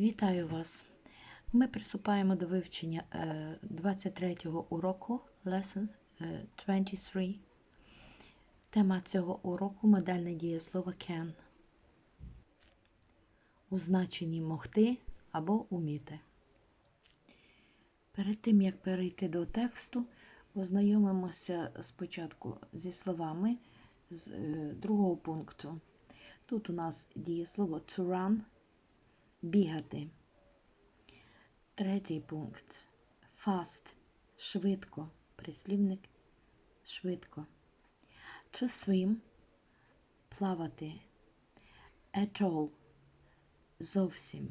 Вітаю вас! Ми приступаємо до вивчення 23-го уроку Lesson е, 23. Тема цього уроку модельне дієслово can. У значенні могти або уміти. Перед тим, як перейти до тексту, ознайомимося спочатку зі словами з е, другого пункту. Тут у нас дієслово to run бігати. Третій пункт. Fast швидко. Прислівник швидко. To swim плавати. At all зовсім.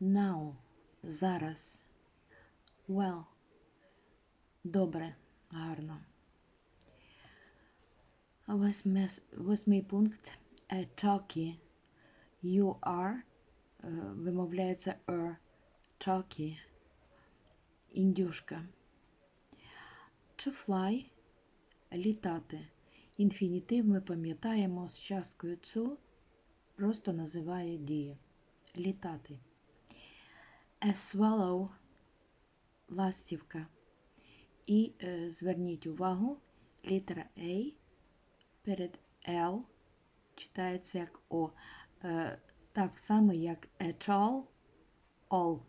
Now зараз. Well. Добре, гарно. Восьмий, пункт. A talkie You are е, вимовляється er, talkie, індюшка. To fly літати. Інфінітив ми пам'ятаємо з часткою to, просто називає дію. Літати. A swallow ластівка. І е, зверніть увагу, літера A перед L читається як О. Е, так само, як at all, all.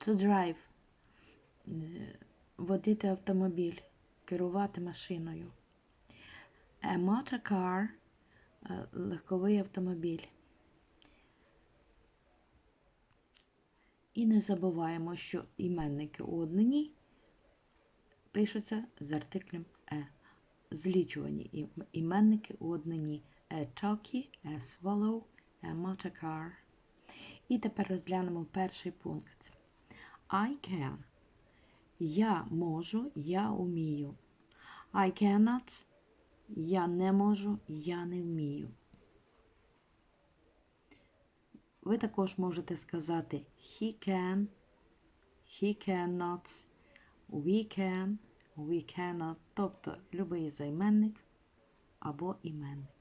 To drive. Е, Водити автомобіль, керувати машиною. A motor car е, легковий автомобіль. І не забуваємо, що іменники у однині пишуться з артиклем е. Злічувані іменники у однині a talkie, a swallow, a motor car. І тепер розглянемо перший пункт. I can. Я можу, я вмію. I cannot. Я не можу, я не вмію. Ви також можете сказати he can, he cannot, we can, we cannot, тобто любий займенник або іменник.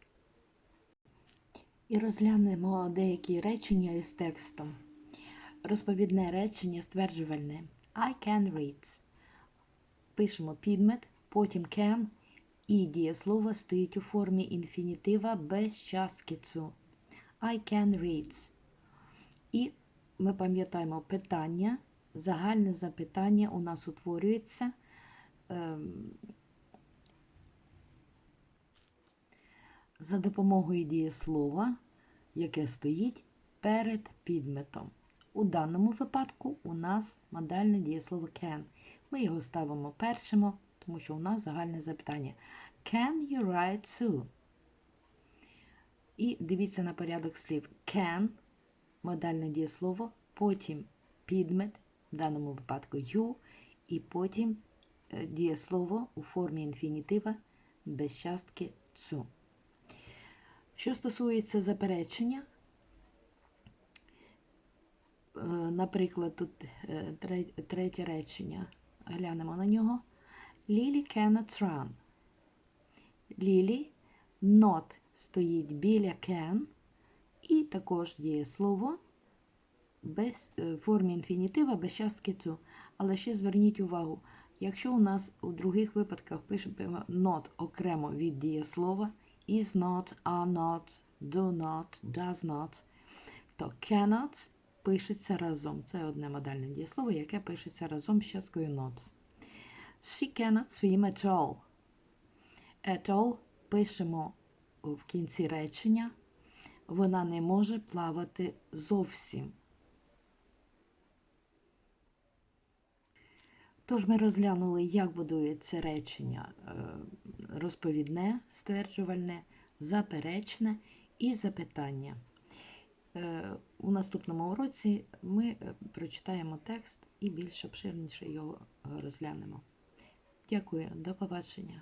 І розглянемо деякі речення із текстом. Розповідне речення стверджувальне. I can read. Пишемо підмет, потім can, і дієслово стоїть у формі інфінітива без частки цу. I can read. І ми пам'ятаємо питання, загальне запитання у нас утворюється. ем, за допомогою дієслова, яке стоїть перед підметом. У даному випадку у нас модальне дієслово can. Ми його ставимо першим, тому що у нас загальне запитання. Can you write Sue? І дивіться на порядок слів. Can, модальне дієслово, потім підмет, в даному випадку you, і потім е, дієслово у формі інфінітива без частки цу. Що стосується заперечення, е, наприклад, тут е, третє речення, глянемо на нього. Лілі cannot run. Лілі not стоїть біля can, і також дієслово без е, формі інфінітива без частки цу. Але ще зверніть увагу, якщо у нас у других випадках пишемо not окремо від дієслова, is not, are not, do not, does not, то cannot пишеться разом. Це одне модальне дієслово, яке пишеться разом з часткою not. She cannot swim at all. At all пишемо в кінці речення. Вона не може плавати зовсім. Тож ми розглянули, як будується речення е, розповідне, стверджувальне, заперечне і запитання. Е, У наступному уроці ми е, прочитаємо текст і більш обширніше його е, розглянемо. Дякую, до побачення.